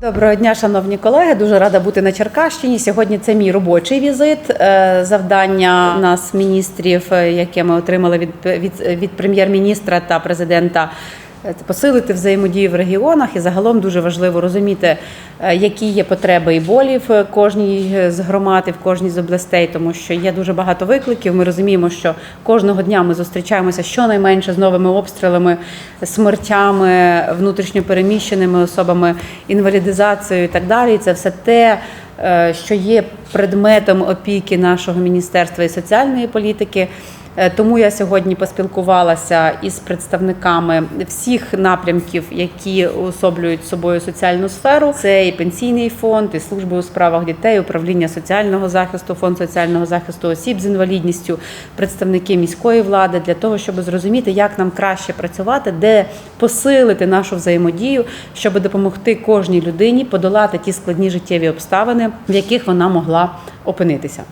Доброго дня, шановні колеги. Дуже рада бути на Черкащині. Сьогодні це мій робочий візит. Е, Завдання нас, міністрів, е, яке ми отримали від, від, від прем'єр-міністра та президента. Е, Посилити взаємодію в регіонах і загалом дуже важливо розуміти, е, які є потреби і болі в кожній з громад і в кожній з областей, тому що є дуже багато викликів. Ми розуміємо, що кожного дня ми зустрічаємося щонайменше з новими обстрілами, смертями, внутрішньопереміщеними особами, інвалідизацією і так далі. І це все те, е, що є предметом опіки нашого міністерства і соціальної політики. Е, Тому я сьогодні поспілкувалася із представниками всіх напрямків, які уособлюють собою соціальну сферу. Це і пенсійний фонд, і служби у справах дітей, управління соціального захисту, фонд соціального захисту осіб з інвалідністю, представники міської влади для того, щоб зрозуміти, як нам краще працювати, де посилити нашу взаємодію, щоб допомогти кожній людині подолати ті складні життєві обставини, в яких вона могла опинитися.